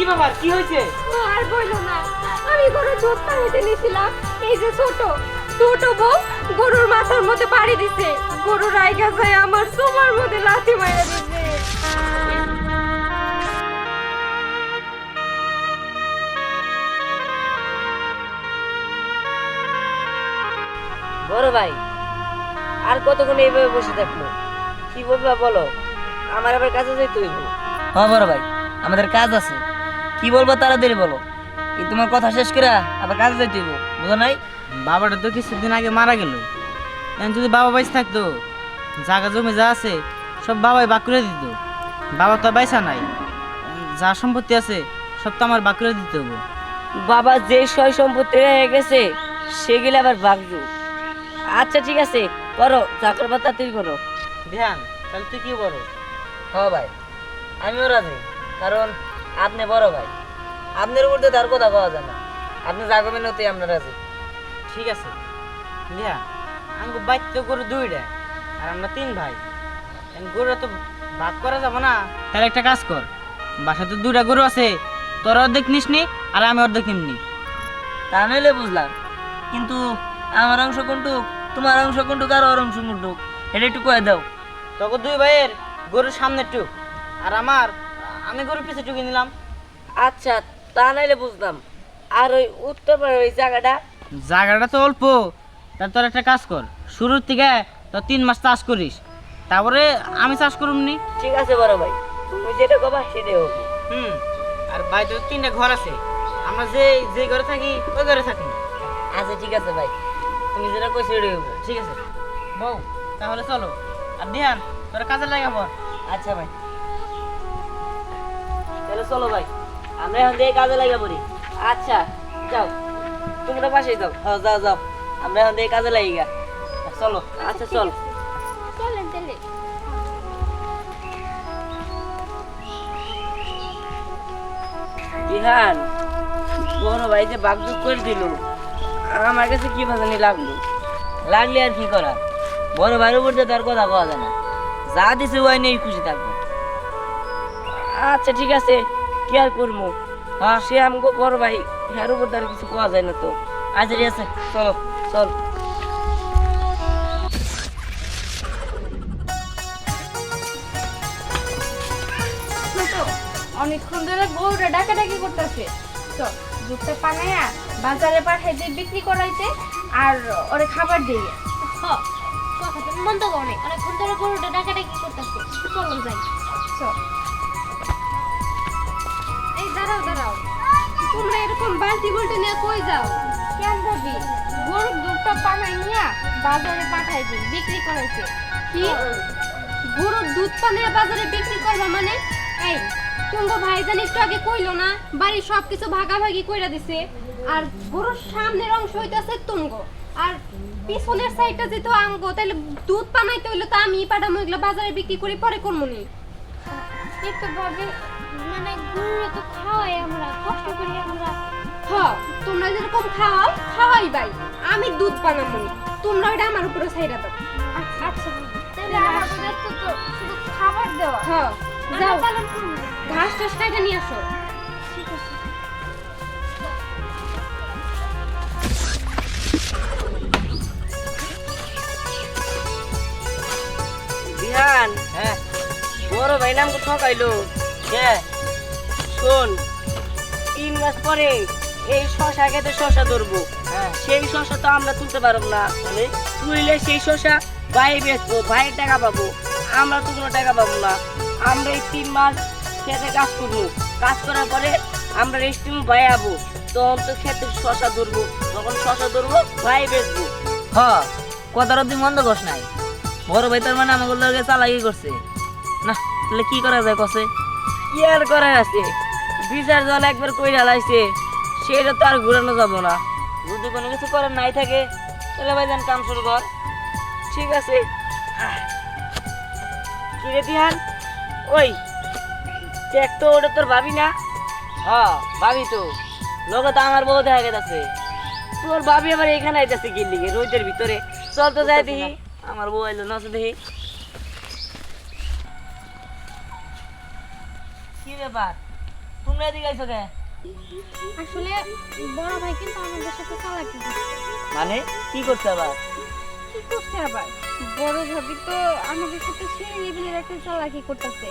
ও বাবা কি হয়েছে? আর আমি গরুর দুধ পাড়িতে নিয়েছিলাম। এই যে ছোট ছোট বউ গরুর মাথার মধ্যে পাড়ি দিছে। গরুর আইগা যায় আমার সোমার মধ্যে লাথি মাইরা দিছে। বড় ভাই আর কতক্ষণ এইভাবে বসে থাকল কি বলবা বলো? আমার আবার কাছে যাইতে হইব। হ্যাঁ বড় ভাই আমাদের কাজ আছে। কি বলব তাড়াতাড়ি বলো। এই তোমার কথা শেষ করে আবার কাজে যাইতে হইব বুঝো নাই? বাবাটা তো কিছুদিন আগে মারা গেল। এখন যদি বাবা বাইসে থাকতো জায়গা জমি যা আছে সব বাবাই বাক করে দিত। বাবা তো বাইসা নাই। যা সম্পত্তি আছে সব তো আমার বাক করে দিতে হব বাবা যে সয় সম্পত্তি হয়ে গেছে সেগুলো আবার ভাগবো আচ্ছা ঠিক আছে। করো যা করবা তাড়াতাড়ি করো ধ্যান তাহলে তুই কি করো হ্যাঁ ভাই। আমিও রাজি, কারণ আপনি বড় ভাই। আপনার উপর তার কথা পাওয়া যায় না, আপনি করবেন ওতেই আমরা রাজি। ঠিক আছে? ধ্যান আমি বাইর তো গরু দুইটা, আর আমরা তিন ভাই। এখন গরু তো ভাগ করা যাব না। তাহলে একটা কাজ কর, বাসায় তো দুটা গরু আছে, তোর অর্ধেক নিস নি, আর আমি অর্ধেক নিমনি। তা নইলে বুঝলাম, কিন্তু আমার অংশ কোনটুক? তোমার অংশ কোনটুক আর ওর অংশ কোনটুক এটা একটু কয়ে দাও। তখন দুই ভাইয়ের গরুর সামনে টুক আর আমার আমি গরুর পিছে টুকে নিলাম। আচ্ছা তা নাইলে বুঝলাম। আর ওই উত্তর পাড়ার ওই জায়গাটা? জায়গাটা তো অল্প তা তোর একটা কাজ কর শুরুর থেকে তো তিন মাস চাষ করিস তারপরে আমি চাষ করুম নি। ঠিক আছে বড় ভাই তুমি যেটা কবা সেটাই হোক হুম আর বাড়িতে তো তিনটা ঘর আছে আমরা যে যে ঘরে থাকি ওই ঘরে থাকি। আচ্ছা ঠিক আছে ভাই। তুমি যেটা কই সেটাই হব ঠিক আছে? বউ তাহলে চলো। আর ধ্যান তোর কাজে লাগাবো আচ্ছা ভাই। তাহলে চলো ভাই। আমরা এখন দিয়ে কাজে লাগা পড়ি। আচ্ছা যাও। তোমরা পাশেই যাও হ্যাঁ যাও যাও। আমরা এখন দিয়ে কাজে লাগি গা। চলো। আচ্ছা চল। চলেন তাহলে বিহান বড় ভাই যে বাগদুক করে দিল। আমার কাছে কি ভাজানি লাগল? লাগলে আর কি করা? বড় ভাইয়ের উপর তার কথা কওয়া যায় না। যা দিছে ওই নিয়ে খুশি থাকব। আচ্ছা ঠিক আছে। কি আর করব? হ্যাঁ। সে আমাকে বড় ভাই এর উপর তার কিছু কোয়া যায় না তো। আচ্ছা ঠিক আছে। চলো। চল। অনেকক্ষণ ধরে গরুটা ডাকাডাকি করতেছে। তো দুধটা পানায়া বাজারে পাঠাই পাঠাইতে বিক্রি করাইতে আর ওরে খাবার দিয়ে। হ কথা তুমি মন্দ করো অনেকক্ষণ ধরে গরুটা ডাকাডাকি করতেছে। চলো যাই। চল। এই দাঁড়াও দাঁড়াও। তোমরা এরকম বালতি বলতে নিয়ে কই যাও? কেন যাবি? গরুর দুধটা পানাই নিয়ে বাজারে বিক্রি করাইতে কি? গরুর দুধ পানিয়ে বাজারে বিক্রি করবা মানে? এই তুঙ্গ ভাইজান একটু আগে কইলো না বাড়ির সবকিছু ভাগাভাগি কইরা দিছে। আর গরুর সামনের অংশ হইতাছে তুঙ্গ। আর পিছনের সাইডটা যেহেতু আঙ্গ তাহলে দুধ পানাইতে হইল তো আমি পাঠামো এগুলো বাজারে বিক্রি করি পরে করমুনি একটু ভাবে মানে গরুরে তো খাওয়াই আমরা কষ্ট করি আমরা। হ্যাঁ তোমরা যেরকম খাওয়াও খাওয়াই ভাই আমি দুধ বানাবো তোমরা ওটা আমার উপরে ছাইরা দাও। আচ্ছা তাহলে আমাদের তো তো শুধু খাবার দেওয়া। হ্যাঁ যাও। ঘাস টাস কাটে নিয়ে আসো। বড় ভাই নামকে ঠকাইলো। কে? শোন তিন মাস পরে এই শশা খেতে শশা ধরবো। হ্যাঁ। সেই শশা তো আমরা তুলতে পারব না। মানে? তুললে সেই শশা ভাই বেচবো ভাইয়ের টাকা পাবো। আমরা তো কোনো টাকা পাবো না। আমরা এই তিন মাস খেতে কাজ করব। কাজ করার পরে আমরা রেস্ট রুম ভাই আবো। তখন তো খেতে শশা ধরবো। তখন শশা ধরবো ভাই বেচবো। হ কথাটা তুই মন্দ করস নাই। বড় ভাই তার মানে আমাকে চালাকি করছে। না। তাহলে কি করা যায় কসে? কি আর করার আছে? বিচার জল একবার কই ঢালাইছে সেটা তো আর ঘুরানো যাব না। যদি কোনো কিছু করার নাই থাকে তাহলে ভাই যান কাম শুরু কর। ঠিক আছে? আহ। কি রে দিহান? ওই দেখ তো ওটা তোর ভাবি না? হ্যাঁ ভাবি তো। লোকে তো আমার বউ দেখা গেছে তোর বাবি আবার এখানে আইতাছে কি লিগে রোদের ভিতরে। চল তো যাই দেখি। আমার বউ আইলো না দেখি। ব্যাপার? তোমরা এদিকে আইছো কে? আসলে বড় ভাই কিন্তু আমাদের সাথে চালাকি মানে? কি করছে আবার? কি করছে আবার? বড় ভাবি তো আমাদের সাথে সেই লেভেলের একটা চালাকি করতেছে।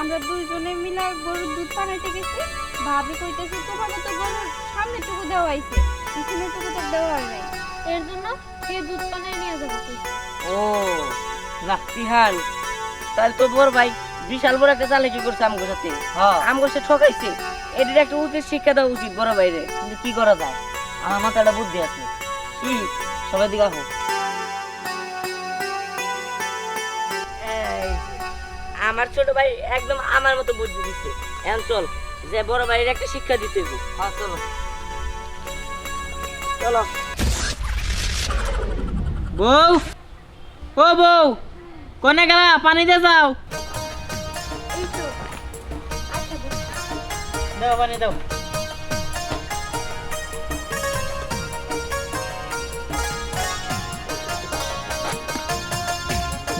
আমরা দুইজনে মিলা গরুর দুধ পানাইতে গেছি। ভাবি কইতেছে তোমাকে তো গরুর সামনে টুকু দেওয়া হয়েছে। পিছনে টুকু তো দেওয়া হয় নাই। এর জন্য সে দুধ পানায় নিয়ে যাব। ও না তিহান তাহলে তো বড় ভাই বিশাল বড় একটা চালাকি করছে আমগো সাথে। হ্যাঁ। আমগো সাথে ঠকাইছে। এটির একটা উচিত শিক্ষা দেওয়া উচিত বড় বাইরে কিন্তু কি করা যায়? আমার মাথায় একটা বুদ্ধি আছে। কি? সবাই দিকে আসো আমার ছোট ভাই একদম আমার মতো বুদ্ধি দিচ্ছে। এখন চল যে বড় ভাইয়ের একটা শিক্ষা দিতে হইব। হ্যাঁ চলো। চলো। বউ ও বউ কোনে গেলা? পানিতে যাও। দাও পানি দাও।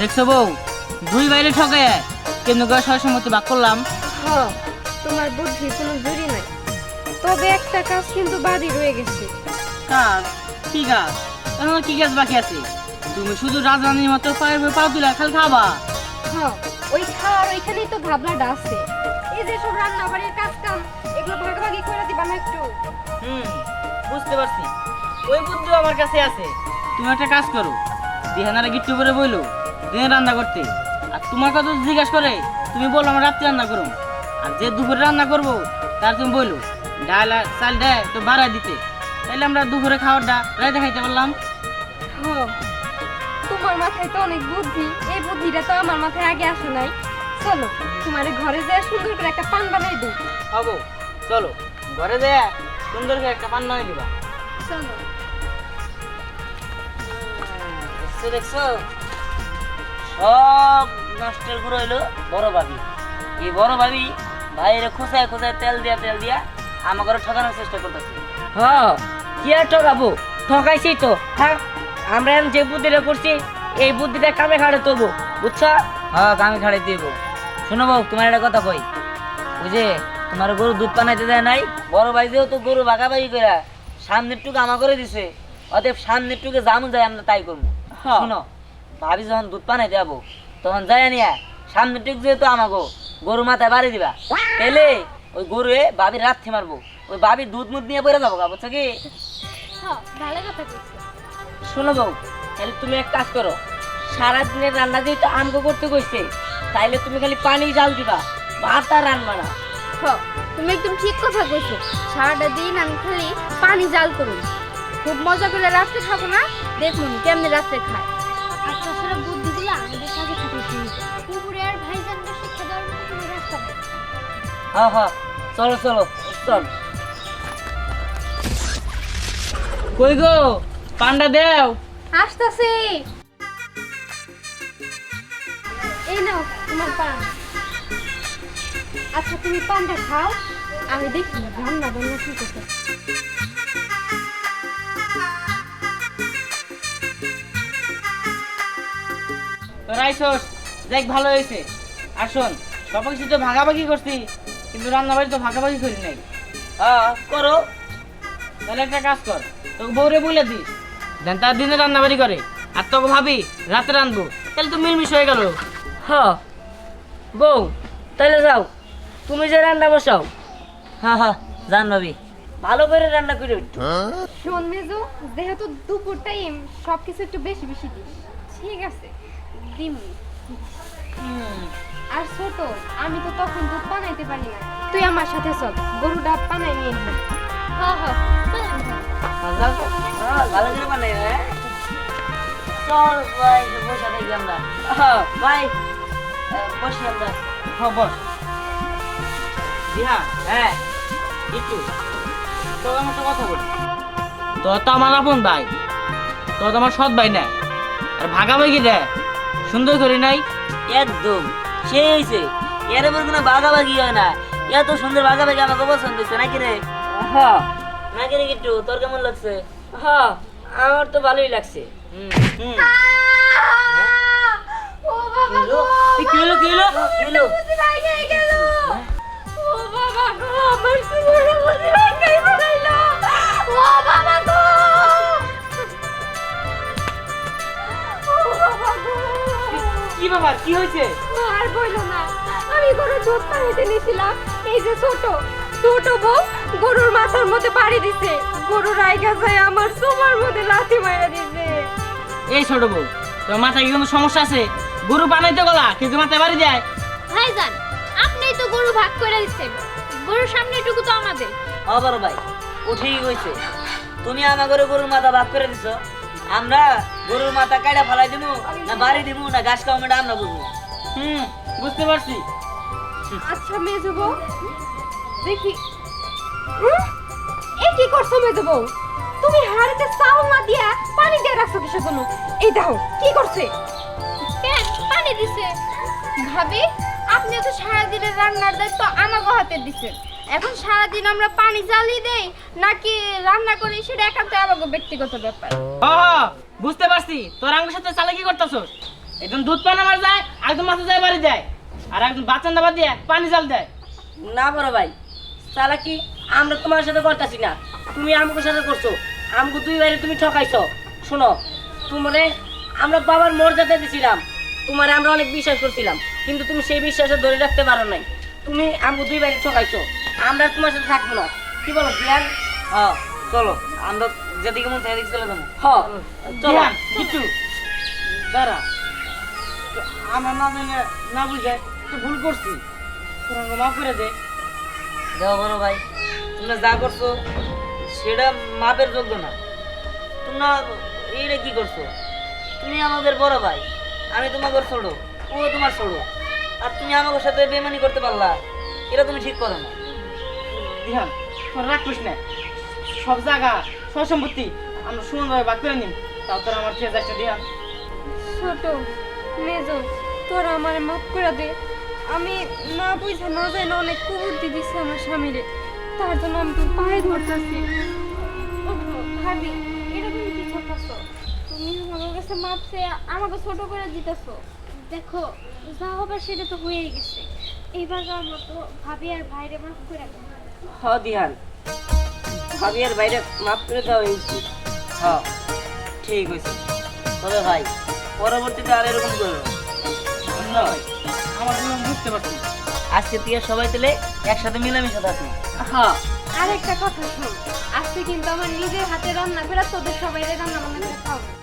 দেখছ বউ দুই বাইরে ঠকে কিন্তু সব সময় বাক করলাম? হ্যাঁ তোমার বুদ্ধি কোনো জুড়ি নাই। তবে একটা কাজ কিন্তু বাদই রয়ে গেছে। কাজ? কি কাজ? এখন কি কাজ বাকি আছে? তুমি শুধু রাজরানীর মতো পায়ে পাও তুলে খালি খাবা? হ্যাঁ খাওয়ার ওইখানেই তো ভাবনাটা আছে। এই যে সব রান্না বাড়ির কাজ কাম এগুলো ভাগাভাগি করে দিবা না একটু? হুম বুঝতে পারছি। ওই বুদ্ধি আমার কাছে আছে। তুমি একটা কাজ করো দিহানারা গিট্টু করে বইলো দিনে রান্না করতে। আর তোমার কথা জিজ্ঞাসা করে তুমি বলো আমার রাত্রে রান্না করো আর যে দুপুরে রান্না করব তার তুমি বইলো ডাল আর চাল দেয় তো বাড়ায় দিতে। তাইলে আমরা দুপুরে খাওয়ারটা রাইতে খাইতে পারলাম। তোমার মাথায় তো অনেক বুদ্ধি। এই বুদ্ধিটা তো আমার মাথায় আগে আসে নাই। চলো তোমার ঘরে যায় সুন্দর করে একটা পান বানাই দিই। হব চলো ঘরে যায় সুন্দর করে একটা পান বানিয়ে দিবা। চলো। দেখছ সব নষ্টের গুঁড়ো হইল বড় ভাবি। এই বড় ভাবি ভাইরে খোঁচায় খোঁচায় তেল দিয়া তেল দিয়া আমাকে ঠকানোর চেষ্টা করতেছে। হ্যাঁ কি আর ঠকাবো? ঠকাইছি তো। হ্যাঁ আমরা যে বুদ্ধিটা করছি এই বুদ্ধিটা কামে খাড়ে তুলবো বুঝছ? হ্যাঁ কামে খাড়ে দিব। শোনো বাবু তোমার একটা কথা কই। বুঝে তোমার গরু দুধ পানাইতে দেয় নাই বড় ভাই তো গরু বাগাবাগি করে সামনের টুকু আমা করে দিছে অতএব সামনের টুকে জামু যায় আমরা তাই করব। শোনো ভাবি যখন দুধ পানাই যাব তখন যাই নিয়া সামনের টুক যেহেতু আমাগো গরু মাথায় বাড়ি দিবা তাইলে ওই গরু ভাবির রাত্রি মারবো। ওই ভাবির দুধ মুধ নিয়ে পড়ে যাব গা, বুঝছ কি? হ্যাঁ শোনো বউ তাহলে তুমি এক কাজ করো সারাদিনের রান্না যেহেতু আমগো করতে কইছে তাইলে তুমি খালি পানি জাল দিবা ভাত আর রান্না না। হ্যাঁ তুমি একদম ঠিক কথা কইছো। সারাটা দিন আমি খালি পানি জাল করুন খুব মজা করে রাত্রে খাব না দেখুন কেমনে রাত্রে খায়। আচ্ছা সারা বুদ্ধিগুলো আমাদের কাছে খাটাইছি পুকুরে আর ভাইজানকে শিক্ষা দেওয়ার মতো কোনো রাস্তা নেই হ্যাঁ হ্যাঁ চলো চলো চল। কই গো? পান্ডা দেও। আসতেছে। নাও তোমার পান। আচ্ছা তুমি পানটা খাও আমি দেখি রান্না বান্না কি করতে রাইসোস দেখ ভালো হয়েছে। আর শোন সব কিছু তো ভাগাভাগি করছি কিন্তু রান্না বাড়ি তো ভাগাভাগি করি নাই। হ্যাঁ করো। তাহলে একটা কাজ কর তোকে বউরে বলে দিস। দেন তার দিনে রান্না বাড়ি করে। আর তোকে ভাবি রাতে রানবো তাহলে তো মিলমিশ হয়ে গেল। হ্যাঁ বউ তাহলে যাও। তুমি যে রান্না বসাও। হ্যাঁ হ্যাঁ জান ভাবি। ভালো করে রান্না করে একটু শোন মেজো যেহেতু দুপুর টাইম সব কিছু একটু বেশি বেশি দিস। ঠিক আছে দিম। আর ছোট আমি তো তখন দুধ বানাইতে পারি না। তুই আমার সাথে চল গরু ডাব বানাই নিয়ে আসবি হ্যাঁ হ্যাঁ হ্যাঁ। হ্যাঁ, ভালো করে বানাই হ্যাঁ। চল ভাই বসে দেখি আমরা। হ্যাঁ ভাই বসি আমরা হ্যাঁ বস হ্যাঁ একটু আমার কথা বলি। তো তো আমার আপন ভাই তো তো আমার সৎ ভাই না। আর ভাগাভাগি রে সুন্দর করি নাই? একদম সেই হয়েছে এর উপর কোনো বাগাবাগি হয় না। এত সুন্দর বাগাবাগি আমাকে পছন্দ হয়েছে নাকি রে? হ্যাঁ। নাকি রে কিট্টু তোর কেমন লাগছে? হ্যাঁ আমার তো ভালোই লাগছে। হুম হুম। কি বাবা কি হয়েছে? আর বইলো না আমি গরুর দুধ পানিতে নিয়েছিলাম। এই যে ছোট ছোট বউ গরুর মাথার মধ্যে বাড়ি দিছে। গরুর আইগা যায় আমার সোমার মধ্যে লাথি মাইরা দিছে। এই ছোট বউ তোর মাথায় কি কোনো সমস্যা আছে? গরু বানাইতে গলা কিন্তু মাথায় বাড়ি যায়। ভাইজান আপনিই তো গরু ভাগ করে দিচ্ছেন গরুর সামনেটুকু তো আমাদের। বড় ভাই ও ঠিকই কইছে। তুমি আমার ঘরে গরুর মাথা ভাগ করে দিছো। আমরা গরুর মাথা কাটা ফেলাই দিমু না বাড়ি দিমু না ঘাস খাওয়া মেয়েটা আমরা বুঝব। হুম বুঝতে পারছি। আচ্ছা মেজো বউ। দেখি। এ কি করছ মেজো বউ? তুমি হাড়িতে চাউল না দিয়া পানি দিয়ে রাখছো কিসের জন্য? এই দেখো কি করছে? পানি দিছে। ভাবি আপনি তো সারাদিনের রান্নার দায়িত্ব আমাকে হাতে এখন সারাদিন আমরা পানি জ্বালিয়ে দেই নাকি রান্না করি সেটা একান্ত আমাকে ব্যক্তিগত ব্যাপার। হ হ, বুঝতে পারছি। তোর আঙ্গুর সাথে চালে কি করতেছস? একদম দুধ পান আমার যায় একদম মাথা যায় বাড়ি যায়। আর একদম বাচ্চা দাবা দিয়ে পানি জাল দেয়। না বড় ভাই তাহলে কি আমরা তোমার সাথে করতেছি না। তুমি আমগোর সাথে করছ। আমগো দুই বাইরে তুমি ঠকাইছো। শোনো তোমারে আমরা বাবার মর্যাদা দিছিলাম। তোমারে আমরা অনেক বিশ্বাস করছিলাম কিন্তু তুমি সেই বিশ্বাসে ধরে রাখতে পারো নাই। তুমি আমগো দুই বাইরে ঠকাইছো আমরা তোমার সাথে থাকব না। কি বলো বিয়ান হ্যাঁ চলো আমরা যেদিকে মন সেদিকে চলে যাব। হ্যাঁ চলো। কিছু। দাঁড়া আমরা না জানে না বুঝে তো ভুল করছি। আঙ্গুর মাফ করে দে। দেওয়া বড় ভাই। তোমরা যা করছ সেটা মাপের যোগ্য না। তোমরা এইটা কি করছ? তুমি আমাদের বড় ভাই। আমি তোমাদের ছোট ও তোমার ছোট আর তুমি আমাদের সাথে বেমানি করতে পারলা, এটা তুমি ঠিক করো না। দিহান তোর রাগ করিস না। সব জায়গা, সব সম্পত্তি আমরা সমানভাবে ভাগ করে নিই তাও তোর আমার খেয়ে যাচ্ছে দিহান ছোট মেজো, তোরা আমার মাফ করে দে। আমি না বুঝে, না যাই না অনেক কুবুদ্ধি দিছি আমার স্বামীরে। তার জন্য আমি তোর পায়ে ধরতেছি। ভাবি। আমার কাছে মাপ আমাকে ছোট করে দিতেছো। দেখো যা হবার সেটা তো হয়েই গেছে। এইবার মতো ভাবি আর ভাইরে মাফ করে দাও। হ দিহান। ভাবি আর মাফ করে হ্যাঁ ঠিক হয়েছে। তবে ভাই পরবর্তীতে আর এরকম করো না। আমার বুঝতে পারছি আজকে তুই সবাই তেলে একসাথে মিলামিশা থাকবি হ্যাঁ আরেকটা কথা শোন আজকে কিন্তু আমার নিজের হাতে রান্না করে তোদের সবাই রান্না বান্না করে